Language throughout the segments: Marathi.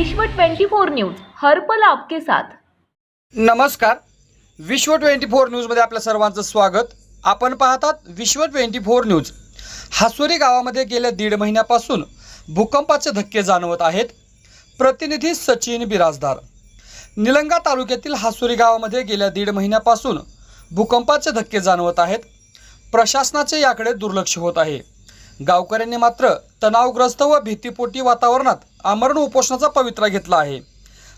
विश्व 24 न्यूज हरपल आपके साथ. नमस्कार. विश्व ट्वेंटी फोर न्यूजमध्ये आपल्या सर्वांचं स्वागत. आपण पाहतात विश्व ट्वेंटी फोर न्यूज. हासुरी गावामध्ये गेल्या दीड महिन्यापासून भूकंपाचे धक्के जाणवत आहेत. प्रतिनिधी सचिन बिराजदार. निलंगा तालुक्यातील हासुरी गावामध्ये गेल्या दीड महिन्यापासून भूकंपाचे धक्के जाणवत आहेत. प्रशासनाचे याकडे दुर्लक्ष होत आहे. गावकऱ्यांनी मात्र तणावग्रस्त व भीतीपोटी वातावरणात आमरण उपोषणाचा पवित्रा घेतला आहे.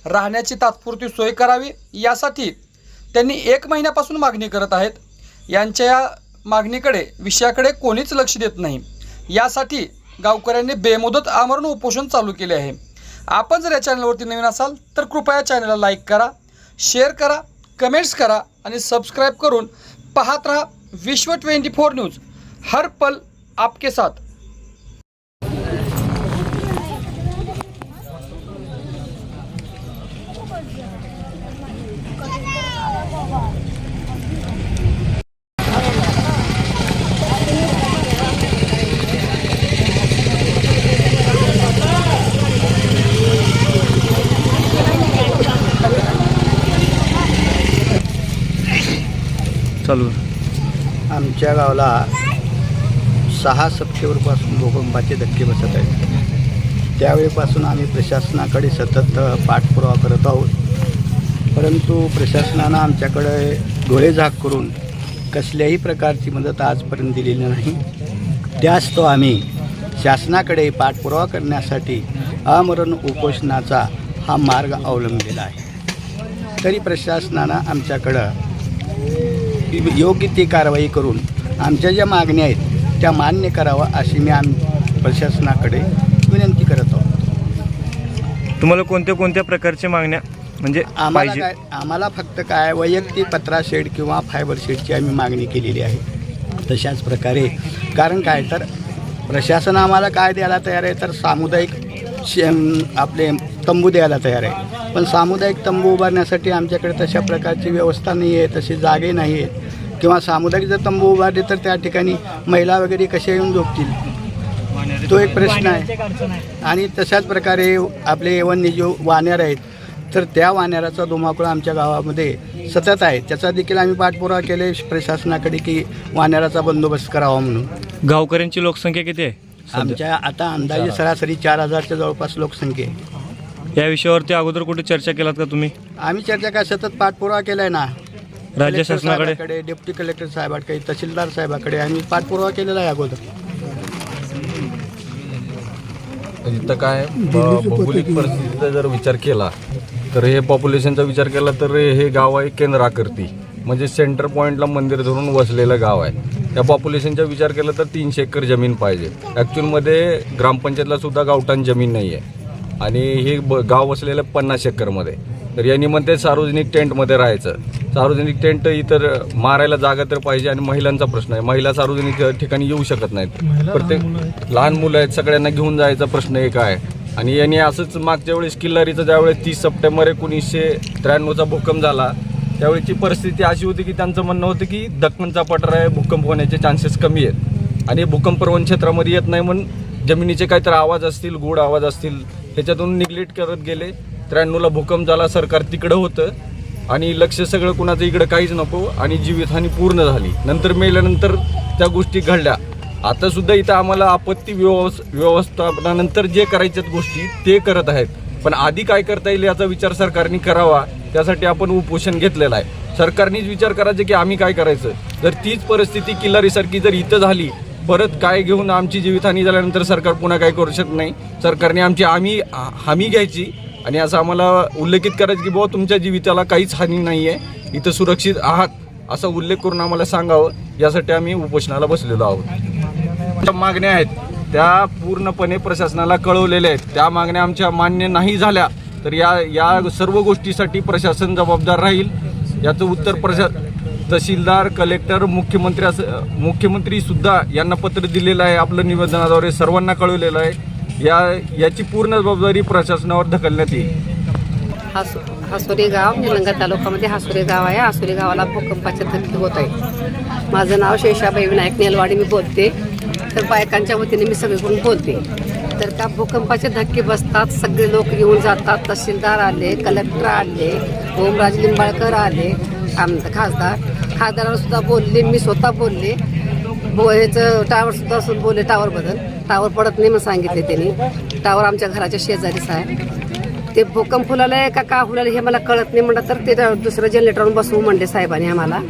राहण्याची तात्पुरती सोय करावी यासाठी त्यांनी एक महिन्यापासून मागणी करत आहेत. यांच्या या मागणीकडे विषयाकडे कोणीच लक्ष देत नाही. यासाठी गावकऱ्यांनी बेमुदत आमरण उपोषण चालू केले आहे. आपण जर या चॅनलवरती नवीन असाल तर कृपया चॅनलला लाईक करा शेअर करा कमेंट्स करा आणि सबस्क्राईब करून पाहत राहा विश्व ट्वेंटी फोर न्यूज. हर पल आपके साथ. चालू. आमच्या गावाला सहा सप्टेंबरपासून भूकंपाचे धक्के बसत आहेत. त्यावेळेपासून आम्ही प्रशासनाकडे सतत पाठपुरावा करत आहोत. परंतु प्रशासनानं आमच्याकडे डोळे झाक करून कसल्याही प्रकारची मदत आजपर्यंत दिलेली नाही. त्यास तो आम्ही शासनाकडे पाठपुरावा करण्यासाठी आमरण उपोषणाचा हा मार्ग अवलंबलेला आहे. तरी प्रशासनानं आमच्याकडं योग्य ती कारवाई करून आमच्या ज्या मागण्या आहेत त्या मान्य करावा अशी मी आम प्रशासनाकडे विनंती तुम्हाला कोणत्या कोणत्या प्रकारच्या मागण्या म्हणजे आम्हाला पाहिजे? काय आम्हाला फक्त काय वैयक्तिक पत्रा शेड किंवा फायबर शेडची आम्ही मागणी केलेली आहे. तशाच प्रकारे कारण काय तर प्रशासन आम्हाला काय द्यायला तयार आहे तर सामुदायिक शे आपले तंबू द्यायला तयार आहे. पण सामुदायिक तंबू उभारण्यासाठी आमच्याकडे तशा प्रकारची व्यवस्था नाही आहे तशी जागे नाही आहेत. किंवा सामुदायिक जर तंबू उभारले तर त्या ठिकाणी महिला वगैरे कशा येऊन झोपतील? तो एक प्रश्न आहे. आणि तशाच प्रकारे आपले वन्यजीव वानर आहेत तर त्या वानराचा धुमाकूळ आमच्या गावामध्ये सतत आहे. त्याचा देखील आम्ही पाठपुरावा केले प्रशासनाकडे की वानराचा बंदोबस्त करावा म्हणून. गावकऱ्यांची लोकसंख्या किती आहे? आमच्या आता अंदाजे सरासरी चार हजारच्या जवळपास लोकसंख्या आहे. या विषयावरती अगोदर कुठे चर्चा केलात का तुम्ही? आम्ही चर्चा काय सतत पाठपुरावा केला आहे ना. राज्य शासनाकडे? डेप्टी कलेक्टर साहेबाकडे तहसीलदार साहेबाकडे आम्ही पाठपुरावा केलेला आहे अगोदर. इथं काय भौगोलिक परिस्थितीचा जर विचार केला तर हे पॉप्युलेशनचा विचार केला तर हे गाव आहे केंद्राकरती म्हणजे सेंटर पॉईंटला मंदिर धरून वसलेलं गाव आहे. त्या पॉप्युलेशनचा विचार केला तर तीनशे एकर जमीन पाहिजे. ॲक्च्युअलमध्ये ग्रामपंचायतला सुद्धा गावठाण जमीन नाही आहे आणि हे ब गाव वसलेलं पन्नास एकरमध्ये. तर यांनी म्हणते सार्वजनिक टेंटमध्ये राहायचं. सार्वजनिक टेंट इतर मारायला जागा तर पाहिजे आणि महिलांचा प्रश्न आहे. महिला सार्वजनिक ठिकाणी येऊ शकत नाहीत. प्रत्येक लहान मुलं आहेत सगळ्यांना घेऊन जायचा प्रश्न एक आहे. आणि यांनी असंच मागच्या वेळेस किल्लारीचा ज्यावेळेस तीस सप्टेंबर एकोणीसशे त्र्याण्णवचा भूकंप झाला त्यावेळेची परिस्थिती अशी होती की त्यांचं म्हणणं होतं की दख्खनचा पठार आहे भूकंप होण्याचे चान्सेस कमी आहेत. आणि भूकंप प्रवण क्षेत्रामध्ये येत नाही म्हणून जमिनीचे काहीतरी आवाज असतील गोड आवाज असतील ह्याच्यातून निग्लेक्ट करत गेले. त्र्याण्णवला भूकंप झाला सरकार तिकडं होतं. आणि लक्ष सगळं कुणाचं इकडं काहीच नको आणि जीवितहानी पूर्ण झाली. नंतर मेल्यानंतर त्या गोष्टी घडल्या. आता सुद्धा इथं आम्हाला आपत्ती व्यवस् व्यवस्थापनानंतर जे करायच्यात गोष्टी ते करत आहेत. पण आधी काय करता येईल याचा विचार सरकारने करावा. त्यासाठी आपण उपोषण घेतलेलं आहे. सरकारनेच विचार करायचा की आम्ही काय करायचं? जर तीच परिस्थिती किल्लारीसारखी जर इथं झाली परत काय घेऊन आमची जीवितहानी झाल्यानंतर सरकार पुन्हा काय करू शकत नाही? सरकारने आमची आम्ही हमी घ्यायची. आणि असं आम्हाला उल्लेखित करायचं की बुवा तुमच्या जीविताला काहीच हानी नाही आहे इथं सुरक्षित आहात असा उल्लेख करून आम्हाला सांगावं. यासाठी आम्ही उपोषणाला बसलेलो आहोत. ज्या मागण्या आहेत त्या पूर्णपणे प्रशासनाला कळवलेल्या आहेत. त्या मागण्या आमच्या मान्य नाही झाल्या तर या या सर्व गोष्टीसाठी प्रशासन जबाबदार राहील. याचं उत्तर प्रशा तहसीलदार कलेक्टर मुख्यमंत्री असं मुख्यमंत्रीसुद्धा यांना पत्र दिलेलं आहे. आपलं निवेदनाद्वारे सर्वांना कळवलेलं आहे. या याची पूर्ण जबाबदारी प्रशासनावर ढकलण्यात येईल. हासो हासोरी गाव निलंगा तालुक्यामध्ये हासोरी गाव आहे. हासोरी गावाला भूकंपाचे धक्के होत आहे. माझं नाव शेषाबाई विनायक नेलवाडी मी बोलते. तर बायकांच्या वतीने मी सगळीकडून बोलते. तर का भूकंपाचे धक्के बसतात सगळे लोक येऊन जातात. तहसीलदार आले कलेक्टर आले ओमराज लिंबाळकर आले आम खासदार. खासदाराला सुद्धा बोलले मी स्वतः बोलले. बो ह्याचं टावर सुद्धा असून बोलले टावरबद्दल टावर पडत नाही म्हणून सांगितले त्यांनी. टावर आमच्या घराच्या शेजारीच आहे. ते भूकंप फुलालं का का फुलालं हे मला कळत नाही म्हणलं तर ते दुसरं जनरेटरवरून बसवू म्हणले साहेबांनी आम्हाला.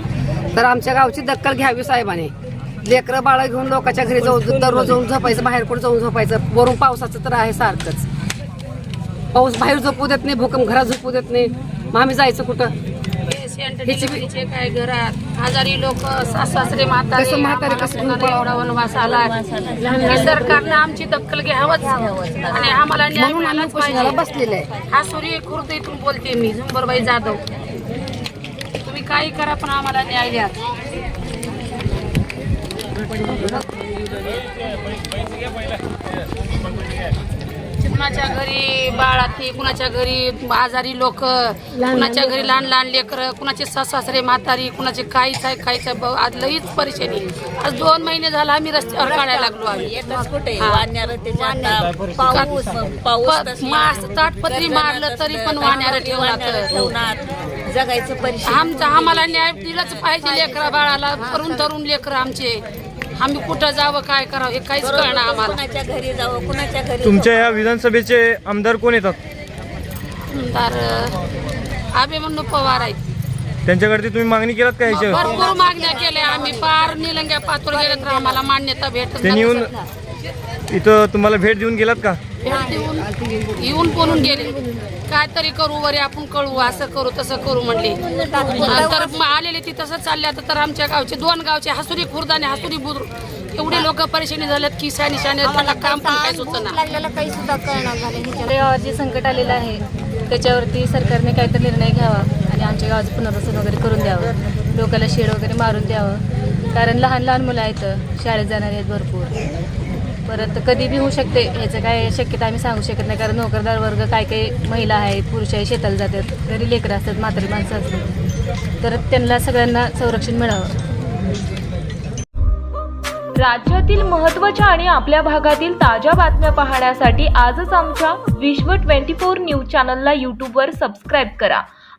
तर आमच्या गावची दक्कल घ्यावी साहेबांनी. लेकरं बाळं घेऊन लोकांच्या घरी जाऊन दररोज जाऊन झोपायचं बाहेर कुठं जाऊन झोपायचं. वरून पावसाचं तर आहे सारखंच. पाऊस बाहेर झोपू देत नाही भूकंप घरात झोपू देत नाही. मग आम्ही जायचं कुठं? डिलिव्हरीचे काय घरात? आजारी लोक सासरे म्हातारे कसं म्हातारे, कसं आम्हाला एवढा वनवास आला हे सरकारनं आमची दखल घ्यावंच. आणि आम्हाला न्याय म्हणून आम्ही मिळालाच उपोषणाला पाहिजे. बसलेले आहे. हा सूर्य खुर्द इथून बोलते मी झुंबरबाई जाधव. तुम्ही काही करा पण आम्हाला न्याय द्या. कुणाच्या घरी बाळाती कुणाच्या घरी आजारी लोक कुणाच्या घरी लहान लहान लेकरं कुणाचे सासरे म्हातारी कुणाचे काहीच आहे काहीच आहे आज लईच परेशानी आज दोन महिने झाला आम्ही रस्त्यावर काढायला लागलो आम्ही. मास ताटपत्री मारलं तरी पण वाण्याला ठेवणार. जगायचं आमचा आम्हाला न्याय दिलाच पाहिजे लेकरा बाळाला. तरुण तरुण लेकर आमचे. आम्ही कुठं जावं काय करावं हे काहीच कळणार आम्हाला. कुणाच्या घरी जावं कुणाच्या घरी तुमच्या या विधानसभेचे आमदार कोण येतात? तर आम्ही म्हणून पवार आहेत. त्यांच्याकडे तुम्ही मागणी केलात का भरपूर मागण्या केल्या. आम्ही पार निलंग्या पातूर गेले तर आम्हाला मान्यता भेटत त्यांनी येऊन इथं तुम्हाला भेट देऊन गेलात का? भेट देऊन येऊन बोलून गेले. काय तरी करू वरे आपण कळू असं करू तसं करू म्हणले. तर मग आलेले ती तसं चालले. आता तर आमच्या गावचे दोन गावचे हसुरी खुर्द आणि हसुरी बुद्रुक. एवढे लोक परेशानी झालेत की शानी शाने त्यांना काम पण काय सुचना. लागलेलं काही सुद्धा कळणार झालं गावावर जे संकट आलेलं आहे त्याच्यावरती सरकारने काहीतरी निर्णय घ्यावा. आणि आमच्या गावाचं पुनर्वसन वगैरे करून द्यावं. लोकांना शेड वगैरे मारून द्यावं. कारण लहान लहान मुलं आहेत शाळेत जाणारे आहेत भरपूर. परत कधी बी होऊ शकते ह्याचं काय शक्यता आम्ही सांगू शकत नाही. कारण नोकरदार वर्ग काय काही महिला आहेत पुरुष आहे शेताला जातात. घरी लेकरं असतात म्हातारी माणसं असतात. तर त्यांना सगळ्यांना संरक्षण मिळावं. राज्यातील महत्त्वाच्या आणि आपल्या भागातील ताज्या बातम्या पाहण्यासाठी आजच आमच्या विश्व 24 न्यूज चॅनलला यूट्यूबवर सबस्क्राईब करा.